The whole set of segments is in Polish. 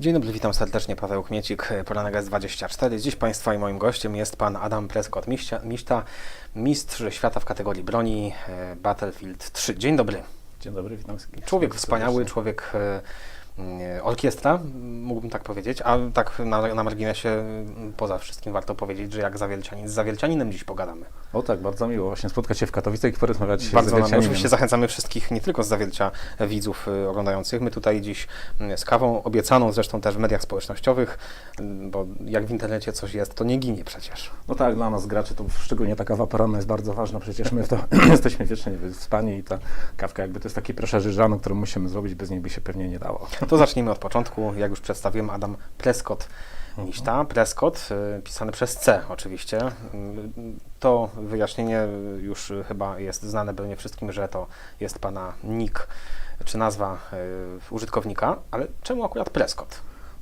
Dzień dobry, witam serdecznie, Paweł Kmiecik, Poranek S24. Dziś Państwa i moim gościem jest Pan Adam Prescott, miśta, mistrz świata w kategorii broni e, Battlefield 3. Dzień dobry. Dzień dobry, witam. Człowiek wspaniały, człowiek e, orkiestra, mógłbym tak powiedzieć, a tak na, na marginesie m, poza wszystkim warto powiedzieć, że jak Zawielcianin, z Zawielcianinem dziś pogadamy. O tak, bardzo miło właśnie spotkać się w Katowicach i porozmawiać z Bardzo nam, Zawielcianinem. oczywiście zachęcamy wszystkich, nie tylko z Zawielcia, widzów y, oglądających. My tutaj dziś mm, z kawą, obiecaną zresztą też w mediach społecznościowych, mm, bo jak w internecie coś jest, to nie ginie przecież. No tak, dla nas graczy to szczególnie ta kawa poranna jest bardzo ważna, przecież my to jesteśmy wiecznie wyspani i ta kawka jakby to jest takie proszę żano, którą musimy zrobić, bez niej by się pewnie nie dało. To zacznijmy od początku. Jak już przedstawiłem, Adam Prescott. Miśta, Prescott, y, pisany przez C oczywiście. Y, To wyjaśnienie już chyba jest znane pewnie wszystkim, że to jest pana nick czy nazwa y, użytkownika, ale czemu akurat Prescott?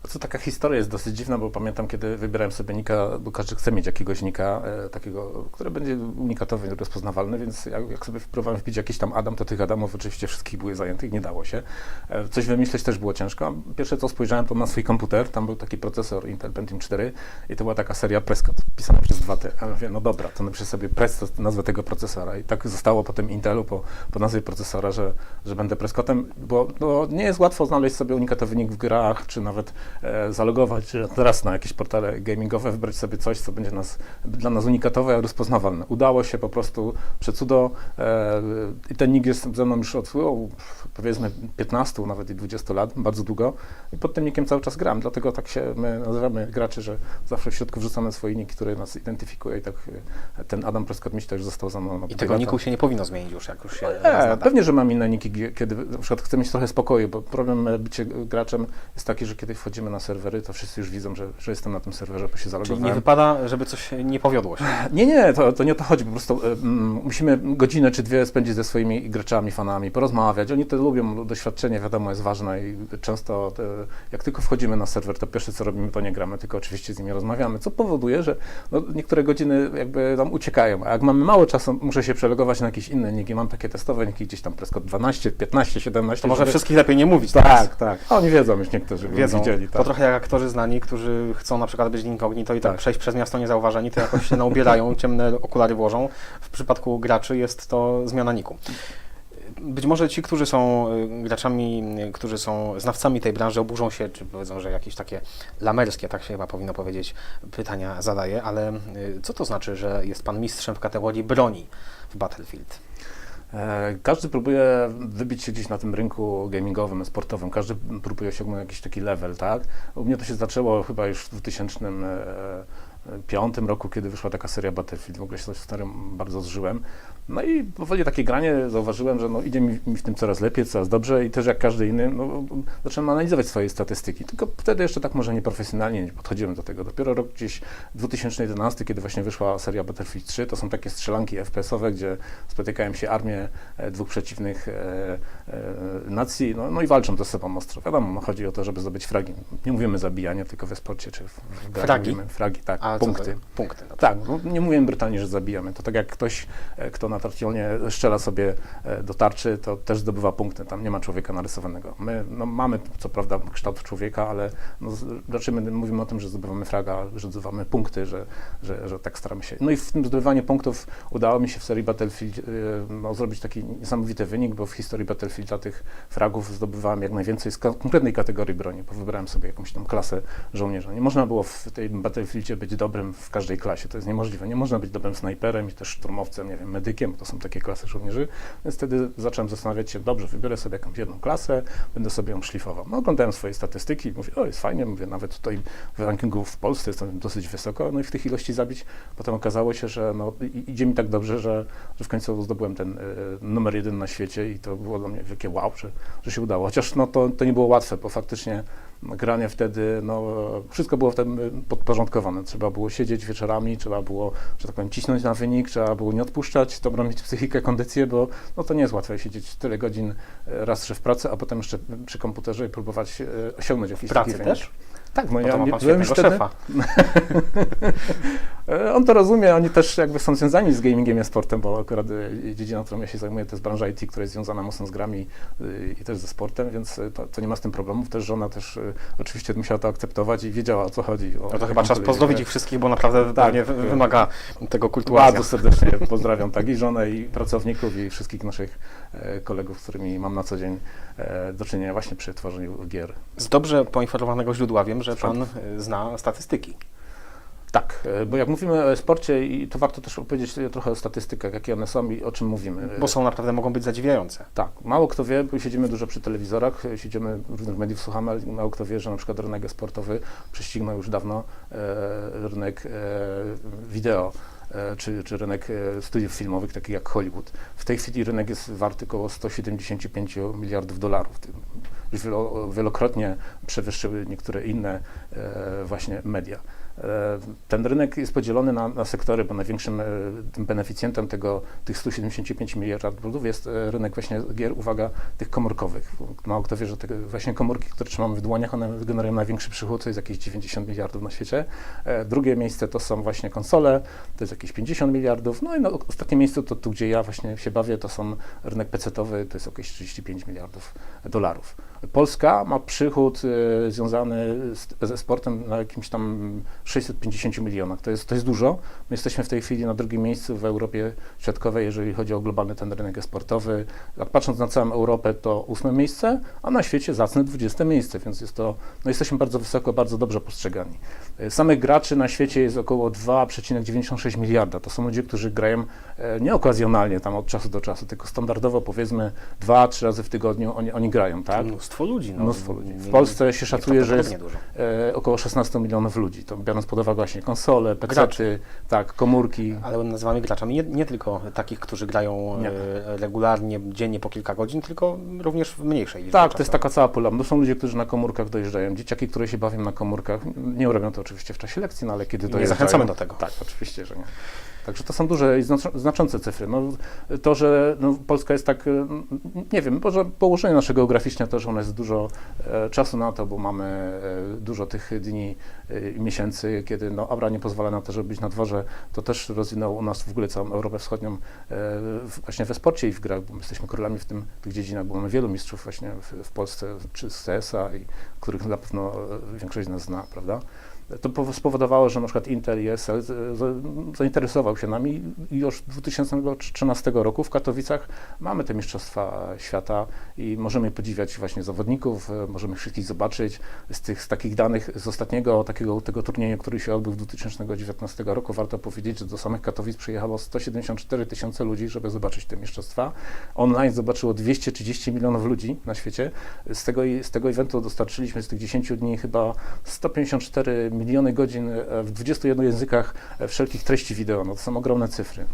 Co taka historia jest dosyć dziwna, bo pamiętam, kiedy wybierałem sobie nika, bo każdy chce mieć jakiegoś nika, e, takiego, który będzie unikatowy, rozpoznawalny, więc jak, jak sobie próbowałem wbić jakiś tam Adam, to tych Adamów oczywiście wszystkich były zajętych, nie dało się. E, coś wymyśleć też było ciężko. Pierwsze co spojrzałem to na swój komputer, tam był taki procesor Intel Pentium 4 i to była taka seria Prescott, pisana przez 2T. A ja mówię, no dobra, to napiszę sobie Prescott, nazwę tego procesora i tak zostało po tym Intelu, po, po nazwie procesora, że, że będę Prescottem, bo no, nie jest łatwo znaleźć sobie unikatowy nick w grach, czy nawet zalogować się teraz na jakieś portale gamingowe, wybrać sobie coś, co będzie nas, dla nas unikatowe, rozpoznawalne. Udało się po prostu przecudo e, i ten nick jest ze mną już od powiedzmy 15, nawet i 20 lat, bardzo długo i pod tym nickiem cały czas gram, dlatego tak się my nazywamy graczy, że zawsze w środku wrzucamy swój nick, który nas identyfikuje i tak e, ten Adam Prescott mi też został za mną. I tego lata. niku się nie powinno zmienić już, jak już się Nie, pewnie, że mam inne niki, kiedy na przykład chcę mieć trochę spokoju, bo problem e, bycie graczem jest taki, że kiedy wchodzimy na serwery, to wszyscy już widzą, że, że jestem na tym serwerze, bo się Czyli zalogowałem. nie wypada, żeby coś nie powiodło się. Nie, nie, to, to nie o to chodzi. Po prostu mm, musimy godzinę czy dwie spędzić ze swoimi graczami, fanami, porozmawiać. Oni to lubią, doświadczenie wiadomo jest ważne i często e, jak tylko wchodzimy na serwer, to pierwsze co robimy, to nie gramy, tylko oczywiście z nimi rozmawiamy, co powoduje, że no, niektóre godziny jakby nam uciekają. A jak mamy mało czasu, muszę się przelogować na jakieś inne niki. Mam takie testowe niki gdzieś tam Prescott 12, 15, 17. To może żeby- wszystkich lepiej nie mówić teraz. Tak, tak. A Oni wiedzą już niektórzy, Wiedzą, widzieli. To Tak. trochę jak aktorzy znani, którzy chcą na przykład być incognito i tak, Tak. przejść przez miasto niezauważeni, to jakoś się naubierają, ciemne okulary włożą. W przypadku graczy jest to zmiana niku. Być może ci, którzy są y, graczami, y, którzy są znawcami tej branży, oburzą się, czy powiedzą, że jakieś takie lamerskie, tak się chyba powinno powiedzieć, pytania zadaję, ale y, co to znaczy, że jest Pan mistrzem w kategorii broni w Battlefield? E, Każdy próbuje wybić się gdzieś na tym rynku gamingowym, sportowym. Każdy próbuje osiągnąć jakiś taki level, tak? U mnie to się zaczęło chyba już w 2005 roku, kiedy wyszła taka seria Battlefield. W ogóle się z starym bardzo zżyłem. No i powoli takie granie zauważyłem, że no, idzie mi, mi w tym coraz lepiej, coraz dobrze i też jak każdy inny, no, zacząłem analizować swoje statystyki. Tylko wtedy jeszcze tak może nieprofesjonalnie nie podchodziłem do tego. Dopiero rok gdzieś 2011, kiedy właśnie wyszła seria Battlefield 3, to są takie strzelanki FPS-owe, gdzie spotykają się armie e, dwóch przeciwnych e, e, nacji, no, no i walczą ze sobą ostro. Wiadomo, no, chodzi o to, żeby zdobyć fragi. Nie mówimy zabijanie, tylko we sporcie czy w, w grach Fragi? mówimy fragi, tak, A punkty. Punkty. No Tak, no, nie mówimy brutalnie, że zabijamy. To tak jak ktoś, e, kto na tartionie strzela sobie e, do tarczy, to też zdobywa punkty. Tam nie ma człowieka narysowanego. My no, mamy co prawda kształt człowieka, ale no, raczej my mówimy o tym, że zdobywamy fraga, że zdobywamy punkty, że, że, że tak staramy się. No i w tym zdobywaniu punktów udało mi się w serii Battlefield e, no, zrobić taki niesamowity wynik, bo w historii Battlefielda tych fragów zdobywałem jak najwięcej z konkretnej kategorii broni, bo wybrałem sobie jakąś tam klasę żołnierza. Nie można było w tej Battlefieldzie być dobrym w każdej klasie, to jest niemożliwe. Nie można być dobrym snajperem i też szturmowcem, nie wiem, medykiem, bo to są takie klasy żołnierzy, więc wtedy zacząłem zastanawiać się, dobrze, wybiorę sobie jakąś jedną klasę, będę sobie ją szlifował. No, oglądałem swoje statystyki i mówię, o, jest fajnie, mówię, nawet tutaj w rankingu w Polsce jestem dosyć wysoko, no i w tych ilości zabić, potem okazało się, że no, idzie mi tak dobrze, że, że w końcu zdobyłem ten e, numer jeden na świecie i to było dla mnie wielkie wow, że, że się udało. Chociaż no, to, to nie było łatwe, bo faktycznie granie wtedy, no, wszystko było wtedy podporządkowane. Trzeba było siedzieć wieczorami, trzeba było, że tak powiem, cisnąć na wynik, trzeba było nie odpuszczać, dobrą mieć psychikę, kondycję, bo no, to nie jest łatwe siedzieć tyle godzin e, raz, że w pracy, a potem jeszcze przy komputerze i próbować e, osiągnąć jakiś pracy taki też? wynik. Tak, no ja nie byłem już wtedy. E, On to rozumie, oni też jakby są związani z gamingiem i sportem, bo akurat dziedzina, którą ja się zajmuję, to jest branża IT, która jest związana mocno z grami i też ze sportem, więc to, to nie ma z tym problemów. Też żona też oczywiście musiała to akceptować i wiedziała o co chodzi. O No to chyba czas pozdrowić ich wszystkich, bo naprawdę Tak. pewnie wy- wymaga tego kultuacja. Bardzo serdecznie pozdrawiam tak i żonę, i pracowników, i wszystkich naszych e, kolegów, z którymi mam na co dzień e, do czynienia właśnie przy tworzeniu gier. Z dobrze poinformowanego źródła wiem, że pan y, zna statystyki. Tak, e, bo jak mówimy o sporcie, i to warto też opowiedzieć trochę o statystykach, jakie one są i o czym mówimy. Bo są naprawdę, mogą być zadziwiające. Tak, mało kto wie, bo siedzimy dużo przy telewizorach, siedzimy różnych mediów, słuchamy, ale mało kto wie, że na przykład rynek sportowy prześcignął już dawno e, rynek e, wideo. e, Czy, czy rynek e, studiów filmowych, takich jak Hollywood. W tej chwili rynek jest warty około 175 miliardów dolarów. Już wielo, wielokrotnie przewyższyły niektóre inne e, właśnie media. E, Ten rynek jest podzielony na, na sektory, bo największym e, tym beneficjentem tego, tych 175 miliardów jest e, rynek właśnie gier, uwaga, tych komórkowych. Mało kto wie, że te właśnie komórki, które trzymamy w dłoniach, one generują największy przychód, to jest jakieś 90 miliardów na świecie. Drugie miejsce to są właśnie konsole, to jest jakieś 50 miliardów. No i no, ostatnie miejsce to tu, gdzie ja właśnie się bawię, to są rynek pecetowy, to jest jakieś 35 miliardów dolarów. Polska ma przychód e, związany z, ze sportem na jakimś tam 650 milionach. To jest, to jest dużo. My jesteśmy w tej chwili na drugim miejscu w Europie Środkowej, jeżeli chodzi o globalny ten rynek sportowy. Jak patrząc na całą Europę, to ósme miejsce, a na świecie zacne 20 miejsce, więc jest to, no jesteśmy bardzo wysoko, bardzo dobrze postrzegani. E, Samych graczy na świecie jest około 2,96 miliarda. To są ludzie, którzy grają e, nie okazjonalnie, tam od czasu do czasu, tylko standardowo powiedzmy dwa, trzy razy w tygodniu oni, oni grają, tak? Mnóstwo ludzi. No, Mnóstwo ludzi. W Polsce się szacuje, że jest e, około 16 milionów ludzi, to biorąc pod uwagę właśnie konsole, pecety, tak, komórki. Ale nazywamy graczami nie, nie tylko takich, którzy grają Nie. e, regularnie, dziennie po kilka godzin, tylko również w mniejszej liczbie Tak, to jest taka cała pula. No są ludzie, którzy na komórkach dojeżdżają, dzieciaki, które się bawią na komórkach. Nie robią to oczywiście w czasie lekcji, no ale kiedy I nie dojeżdżają... zachęcamy do tego. Tak, oczywiście, że nie. Także to są duże i znac- znaczące cyfry. No, to, że no, Polska jest tak, e, nie wiem, może położenie nasze geograficzne to, że ona jest dużo e, czasu na to, bo mamy e, dużo tych dni e, i miesięcy, kiedy no, Abra nie pozwala na to, żeby być na dworze, to też rozwinęło u nas w ogóle całą Europę Wschodnią w- właśnie we sporcie i w grach, bo my jesteśmy królami w tym, tych dziedzinach, bo mamy wielu mistrzów właśnie w, w Polsce, czy z CS-a, i których na pewno większość z nas zna, prawda? To powo- spowodowało, że na przykład Intel i SL z- z- zainteresował się nami i już 2013 roku w Katowicach mamy te Mistrzostwa Świata i możemy podziwiać właśnie zawodników, e, możemy wszystkich zobaczyć. Z tych z takich danych z ostatniego takiego tego turnieju, który się odbył w 2019 roku, warto powiedzieć, że do samych Katowic przyjechało 174 tysiące ludzi, żeby zobaczyć te mistrzostwa. Online zobaczyło 230 milionów ludzi na świecie. Z tego, z tego eventu dostarczyliśmy z tych 10 dni chyba 154 miliony godzin e, w 21 językach e, wszelkich treści wideo. No to są ogromne cyfry.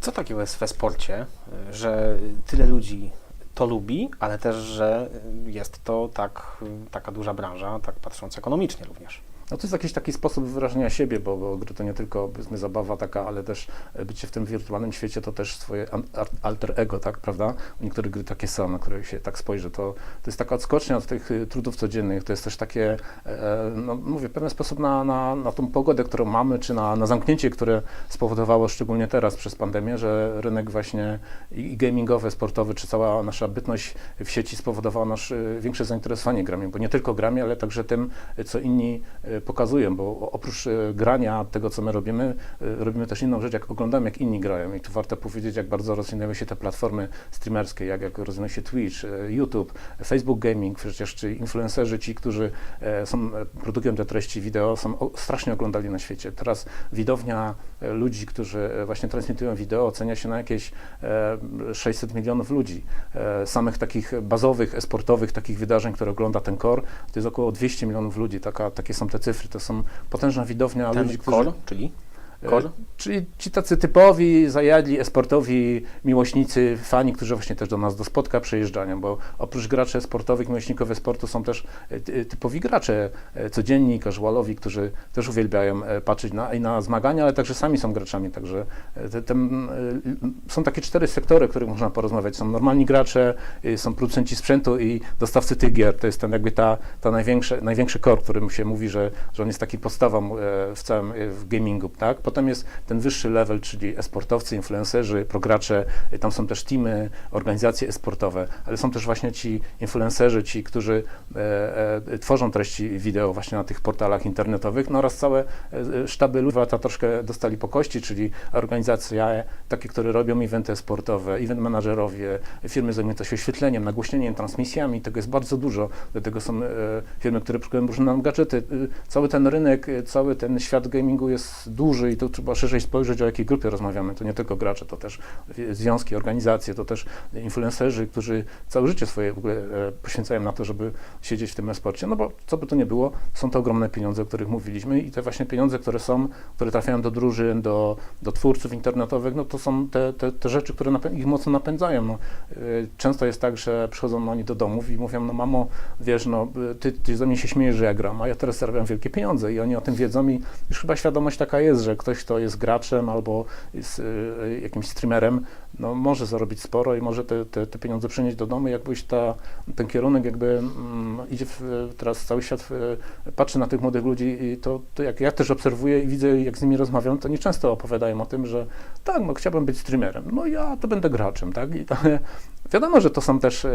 Co takiego jest we sporcie, y, że tyle ludzi to lubi, ale też, że jest to tak, taka duża branża, tak patrząc ekonomicznie również. No to jest jakiś taki sposób wyrażenia siebie, bo, bo gry to nie tylko zabawa taka, ale też e, bycie w tym wirtualnym świecie to też swoje alter ego, tak, prawda? Niektóre gry takie są, na które się tak spojrzy. To, to jest taka odskocznia od tych y, trudów codziennych, to jest też takie, e, no mówię, pewien sposób na, na, na tą pogodę, którą mamy, czy na, na zamknięcie, które spowodowało szczególnie teraz przez pandemię, że rynek właśnie i gamingowy, sportowy, czy cała nasza bytność w sieci spowodowała nasz e, większe zainteresowanie grami, bo nie tylko grami, ale także tym, e, co inni e, pokazują, bo oprócz e, grania, tego co my robimy, e, robimy też inną rzecz, jak oglądamy, jak inni grają. I tu warto powiedzieć, jak bardzo rozwinęły się te platformy streamerskie, jak, jak rozwinął się Twitch, YouTube, Facebook Gaming, przecież czy influencerzy, ci, którzy e, są, e, produkują te treści wideo, są strasznie oglądali na świecie. Teraz widownia e, ludzi, którzy właśnie transmitują wideo, ocenia się na jakieś e, 600 milionów ludzi. Samych takich bazowych, esportowych takich wydarzeń, które ogląda ten core, to jest około 200 milionów ludzi. Taka, takie są te cyfry. To są potężna widownia Ten ludzi, którzy... core, czyli E, Core? Czyli ci tacy typowi, zajadli, esportowi miłośnicy, fani, którzy właśnie też do nas do spotka przyjeżdżają, bo oprócz graczy sportowych, miłośnikowie sportu są też e, ty- typowi gracze, e, codzienni, casualowi, którzy też uwielbiają patrzeć na, i na zmagania, ale także sami są graczami, także te, te, są takie cztery sektory, o których można porozmawiać. Są normalni gracze, y, są producenci sprzętu i dostawcy tych gier. To jest ten jakby ta, ta największe, największy core, którym się mówi, że, że on jest taki podstawą w całym w gamingu, tak? Potem jest ten wyższy level, czyli esportowcy, influencerzy, progracze, y, tam są też teamy, organizacje esportowe, ale są też właśnie ci influencerzy, ci, którzy e, e, tworzą treści wideo właśnie na tych portalach internetowych, no oraz całe e, e, sztaby ludzi, lata troszkę dostali po kości, czyli organizacje takie, które robią eventy sportowe, event managerowie, firmy zajmujące się oświetleniem, nagłośnieniem, transmisjami, tego jest bardzo dużo. Do tego są e, firmy, które produkują różne gadżety. E, Cały ten rynek, e, cały ten świat gamingu jest duży i to trzeba szerzej spojrzeć, o jakiej grupie rozmawiamy. To nie tylko gracze, to też e, związki, organizacje, to też influencerzy, którzy całe życie swoje w ogóle e, poświęcają na to, żeby siedzieć w tym e-sporcie. No bo co by to nie było, są to ogromne pieniądze, o których mówiliśmy i te właśnie pieniądze, które są, które trafiają do drużyn, do, do twórców internetowych, no to są te, te, te rzeczy, które ich mocno napędzają. No, y, często jest tak, że przychodzą oni do domów i mówią, no mamo, wiesz, no y, ty, ty ze mnie się śmiejesz, że ja gram, a ja teraz zarabiam wielkie pieniądze i oni o tym wiedzą i już chyba świadomość taka jest, że ktoś, kto jest graczem albo jest y, jakimś streamerem, no może zarobić sporo i może te, te, te pieniądze przynieść do domu, jakbyś ta, ten kierunek jakby mm, idzie w, teraz cały świat y, patrzy na tych młodych ludzi i to, to jak ja też obserwuję i widzę, jak z nimi rozmawiam, to nie często opowiadają o tym, że tak, no chciałbym być streamerem, no ja to będę graczem, tak? I, ale wiadomo, że to są też e,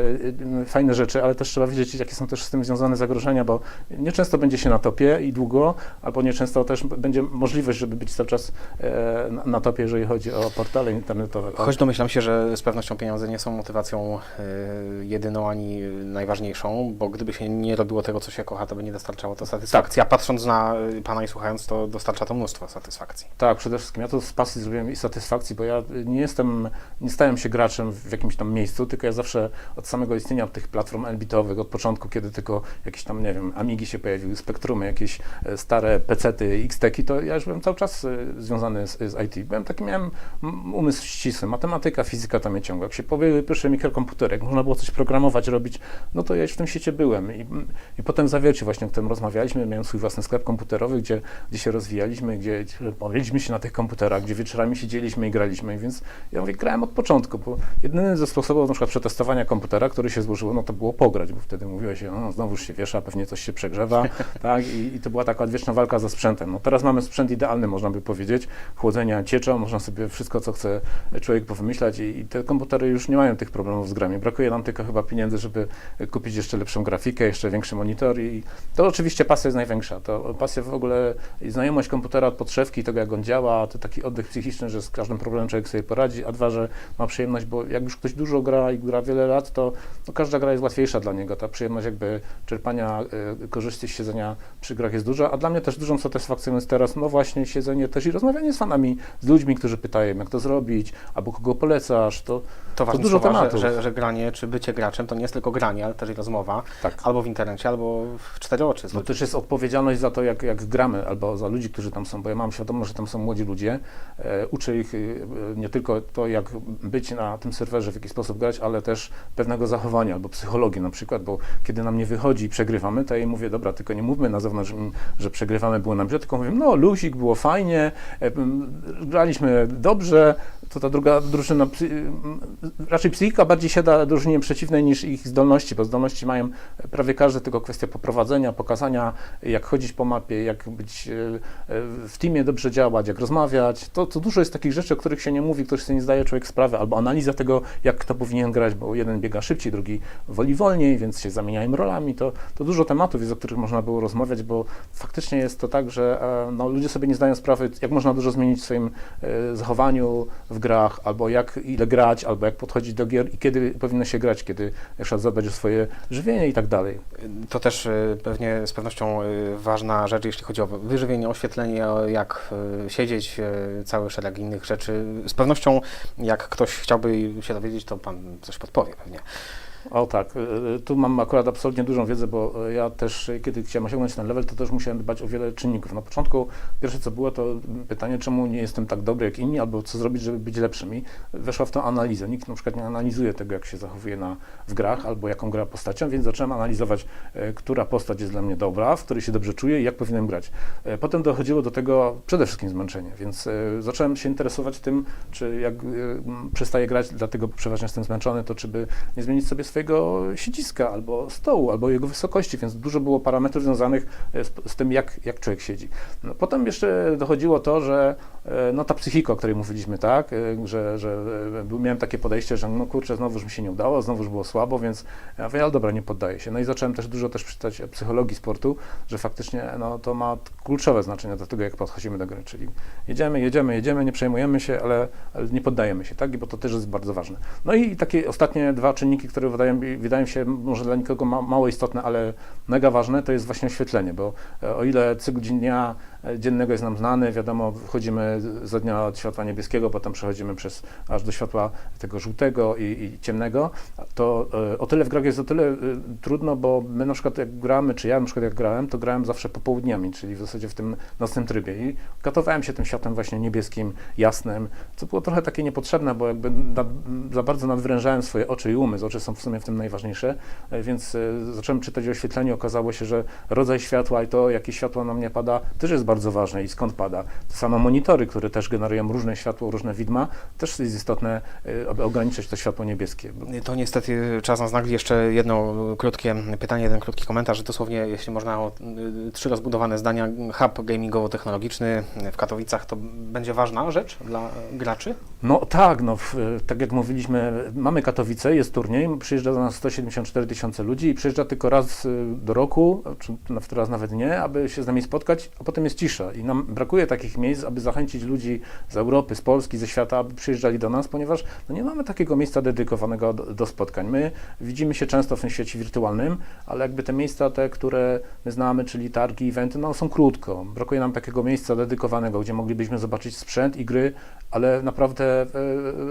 e, fajne rzeczy, ale też trzeba wiedzieć, jakie są też z tym związane zagrożenia, bo nieczęsto będzie się na topie i długo, albo nieczęsto też będzie możliwość, żeby być cały czas e, na, topie, jeżeli chodzi o portale internetowe. Tak? Choć domyślam się, że z pewnością pieniądze nie są motywacją jedyną ani najważniejszą, bo gdyby się nie robiło tego, co się kocha, to by nie dostarczało to satysfakcji. A patrząc na Pana i słuchając, to dostarcza to mnóstwo satysfakcji. Tak, przede wszystkim ja to z pasji zrobiłem i satysfakcji, bo ja nie jestem, nie stałem się graczem w jakimś tam miejscu, tylko ja zawsze od samego istnienia tych platform elbitowych, od początku, kiedy tylko jakieś tam, nie wiem, Amigi się pojawiły, Spektrumy, jakieś e, stare PC-ty, X-Teki, to ja już byłem cały czas e, związany z, z IT. Byłem taki, miałem umysł ścisły, matematyka, fizyka tam mnie ciągła. Jak się pojawiły pierwsze mikrokomputery, jak można było coś programować, robić, no to ja już w tym świecie byłem. I, i potem za Wielcie właśnie, o którym rozmawialiśmy, miałem swój własny sklep komputerowy, gdzie, gdzie się rozwijaliśmy, gdzie gdzie się na tych komputerach, gdzie wieczorami siedzieliśmy i graliśmy, więc ja mówię, grałem od początku, bo jedyny ze sposobów na przykład przetestowania komputera, który się złożyło, no to było pograć, bo wtedy mówiłeś, no znowuż się wiesza, pewnie coś się przegrzewa, tak, I, i to była taka odwieczna walka ze sprzętem. No teraz mamy sprzęt idealny, można by powiedzieć, chłodzenia cieczą, można sobie wszystko, co chce człowiek powymyślać i, i te komputery już nie mają tych problemów z grami. Brakuje nam tylko chyba pieniędzy, żeby kupić jeszcze lepszą grafikę, jeszcze większy monitor i to oczywiście pasja jest największa. To pasja w ogóle i znajomość komputera od podszewki, tego jak on działa, to taki oddech psychiczny, że z każdym problemem człowiek sobie poradzi, a dwa, że ma przyjemność, bo jak już ktoś dużo gra i gra wiele lat, to no każda gra jest łatwiejsza dla niego. Ta przyjemność jakby czerpania y, korzyści z siedzenia przy grach jest duża, a dla mnie też dużą satysfakcją jest teraz, no właśnie siedzenie też i rozmawianie z fanami, z ludźmi, którzy pytają, jak to zrobić, albo kogo polecasz, to, To ważne dużo słowa, tematów. że, że, że granie czy bycie graczem to nie jest tylko granie, ale też i rozmowa, tak. albo w internecie, albo w cztery oczy. No też jest odpowiedzialność za to, jak, jak gramy, albo za ludzi, którzy tam są, bo ja mam świadomość, że tam są młodzi ludzie. E, uczę ich e, nie tylko to, jak być na tym serwerze, w jaki sposób grać, ale też pewnego zachowania albo psychologii na przykład, bo kiedy nam nie wychodzi i przegrywamy, to im mówię, dobra, tylko nie mówmy na zewnątrz, że przegrywamy, było nam źle, tylko mówię, no luzik, było fajnie, e, graliśmy dobrze, to ta druga drużyna, raczej psychika bardziej siada drużynie przeciwnej niż ich zdolności, bo zdolności mają prawie każdy, tylko kwestia poprowadzenia, pokazania, jak chodzić po mapie, jak być e, e, w teamie dobrze działać, jak rozmawiać. To, to dużo jest takich rzeczy, o których się nie mówi, których sobie nie zdaje człowiek sprawy, albo analiza tego, jak kto powinien grać, bo jeden biega szybciej, drugi woli wolniej, więc się zamieniają rolami. To, to dużo tematów jest, o których można było rozmawiać, bo faktycznie jest to tak, że e, no, ludzie sobie nie zdają sprawy, jak można dużo zmienić w swoim e, zachowaniu w grach, albo jak ile grać, albo jak podchodzić do gier i kiedy powinno się grać, kiedy przykład zadbać o swoje żywienie i tak dalej. To też y, pewnie z pewnością ważna rzecz, jeśli chodzi o wyżywienie, oświetlenie, jak siedzieć, cały szereg innych rzeczy. Z pewnością, jak ktoś chciałby się dowiedzieć, to Pan coś podpowie pewnie. O tak, y, tu mam akurat absolutnie dużą wiedzę, bo y, ja też, y, kiedy chciałem osiągnąć ten level, to też musiałem dbać o wiele czynników. Na początku pierwsze co było, to pytanie, czemu nie jestem tak dobry jak inni, albo co zrobić, żeby być lepszym. I weszła w to analiza. Nikt na przykład nie analizuje tego, jak się zachowuje na, w grach, albo jaką gra postacią, więc zacząłem analizować, która postać jest dla mnie dobra, w której się dobrze czuję i jak powinienem grać. Potem dochodziło do tego przede wszystkim zmęczenie, więc zacząłem się interesować tym, czy jak przestaję grać, dlatego przeważnie jestem zmęczony, to czy by nie zmienić sobie swojego siedziska, albo stołu, albo jego wysokości, więc dużo było parametrów związanych e, z, z tym, jak, jak człowiek siedzi. No, potem jeszcze dochodziło to, że no, ta psychika, o której mówiliśmy, tak, e, że, że e, miałem takie podejście, że no kurczę, znowuż mi się nie udało, znowuż było słabo, więc ja mówię, ale dobra, nie poddaję się. No i zacząłem też dużo też czytać psychologii sportu, że faktycznie no, to ma kluczowe znaczenie do tego, jak podchodzimy do gry, czyli jedziemy, jedziemy, jedziemy, nie przejmujemy się, ale, ale nie poddajemy się, tak, bo to też jest bardzo ważne. No i takie ostatnie dwa czynniki, które wydają, wydają się może dla nikogo ma, mało istotne, ale mega ważne, to jest właśnie oświetlenie, bo e, o ile cykl dnia e, dziennego jest nam znany, wiadomo, wchodzimy za dnia od światła niebieskiego, potem przechodzimy przez aż do światła tego żółtego i, i ciemnego, to e, o tyle w grach jest o tyle e, trudno, bo my na przykład jak gramy, czy ja na przykład jak grałem, to grałem zawsze popołudniami, czyli w zasadzie w tym nocnym trybie. I katowałem się tym światłem właśnie niebieskim, jasnym, co było trochę takie niepotrzebne, bo jakby za bardzo nadwyrężałem swoje oczy i umysł, oczy są w sumie w tym najważniejsze, e, więc e, zacząłem czytać o oświetleniu, okazało się, że rodzaj światła i to, jakie światło na mnie pada, też jest bardzo ważne i skąd pada. To samo monitory, które też generują różne światło, różne widma, też jest istotne, e, aby ograniczyć to światło niebieskie. To niestety czas nas nagli. Jeszcze jedno krótkie pytanie, jeden krótki komentarz. Dosłownie, jeśli można, o y, trzy rozbudowane zdania. Hub gamingowo-technologiczny w Katowicach to będzie ważna rzecz dla graczy? No tak, no, w, tak jak mówiliśmy, mamy Katowice, jest turniej, przyjeżdża do nas 174 tysiące ludzi i przyjeżdża tylko raz y, do roku, czy teraz nawet nie, aby się z nami spotkać, a potem jest cisza. I nam brakuje takich miejsc, aby zachęcić ludzi z Europy, z Polski, ze świata, aby przyjeżdżali do nas, ponieważ no, nie mamy takiego miejsca dedykowanego do, do spotkań. My widzimy się często w tym świecie wirtualnym, ale jakby te miejsca, te, które my znamy, czyli targi, eventy, no są krótko. Brakuje nam takiego miejsca dedykowanego, gdzie moglibyśmy zobaczyć sprzęt i gry, ale naprawdę e,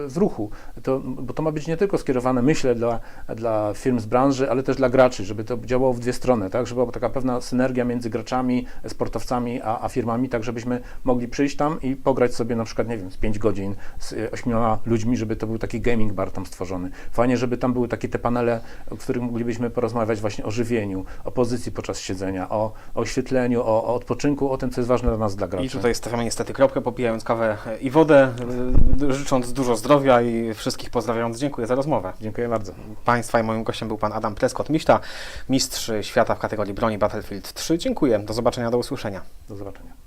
w ruchu. To, bo to ma być nie tylko skierowane, myślę, dla, dla firm z branży, ale też dla graczy, żeby to działało w dwie strony, tak? Żeby była taka pewna synergia między graczami, sportowcami, a, a firmami, tak żebyśmy mogli przyjść tam i pograć sobie na przykład, nie wiem, z 5 godzin z e, ośmioma ludźmi, żeby to był taki gaming bar tam stworzony. Fajnie, żeby tam były takie te panele, w których moglibyśmy porozmawiać właśnie o żywieniu, o pozycji podczas siedzenia, o, o oświetleniu, o, o odpoczynku, o tym, co jest ważne dla nas, dla graczy. I tutaj stawiamy niestety kropkę, popijając kawę i wodę, y, życząc dużo zdrowia i wszystkich pozdrawiając. Dziękuję za rozmowę. Dziękuję bardzo. Państwa i moim gościem był pan Adam Prescott-Miszta, mistrz świata w kategorii broni Battlefield 3. Dziękuję. Do zobaczenia, do usłyszenia. Do zobaczenia.